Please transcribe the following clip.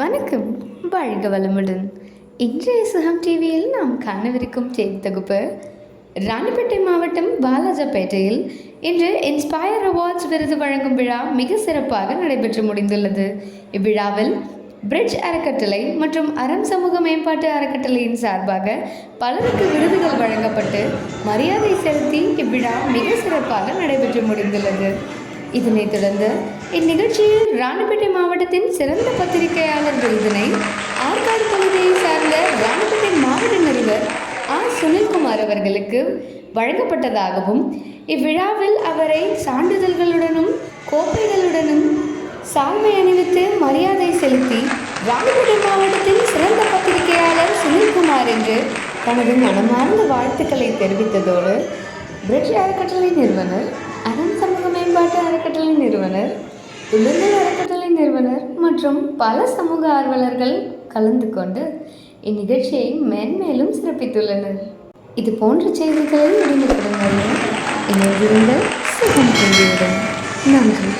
வணக்கம். வாழ்க வளமுடன். இன்றைய சுகம் டிவியில் நாம் காணவிருக்கும் செய்தி தொகுப்பு ராணிப்பேட்டை மாவட்டம் வாலாஜாப்பேட்டையில் இன்று இன்ஸ்பயர் அவார்ட்ஸ் விருது வழங்கும் விழா மிக சிறப்பாக நடைபெற்று முடிந்துள்ளது. இவ்விழாவில் பிரிட்ஜ் அறக்கட்டளை மற்றும் அறம் சமூக மேம்பாட்டு அறக்கட்டளையின் சார்பாக பலருக்கு விருதுகள் வழங்கப்பட்டு மரியாதை செலுத்தி இவ்விழா மிக சிறப்பாக நடைபெற்று முடிந்துள்ளது. இதனைத் தொடர்ந்து இந்நிகழ்ச்சியில் ராணிப்பேட்டை மாவட்டத்தின் சிறந்த பத்திரிகையாளர் விருதினை ஆற்காடு பகுதியை சார்ந்த ராணிப்பேட்டை மாவட்ட நிறுவர் ஆர் சுனில்குமார் அவர்களுக்கு வழங்கப்பட்டதாகவும் இவ்விழாவில் அவரை சான்றிதழ்களுடனும் கோப்பைகளுடனும் சால்வை அணிவித்து மரியாதை செலுத்தி ராணிப்பேட்டை மாவட்டத்தின் சிறந்த பத்திரிகையாளர் சுனில்குமார் என்று தனது மனமார்ந்த வாழ்த்துக்களை தெரிவித்ததோடு பிரிட்டிஷ் அறக்கட்டளை நிறுவனர் அனந்தம் நிறுவனர் உடல்நல அறக்கட்டளை நிறுவனர் மற்றும் பல சமூக ஆர்வலர்கள் கலந்து கொண்டு இந்நிகழ்ச்சியை மென்மேலும் சிறப்பித்துள்ளனர். இது போன்ற செய்திகளை உடனுக்குடன் அறிய இணைந்திருந்த சுகம் நன்றி.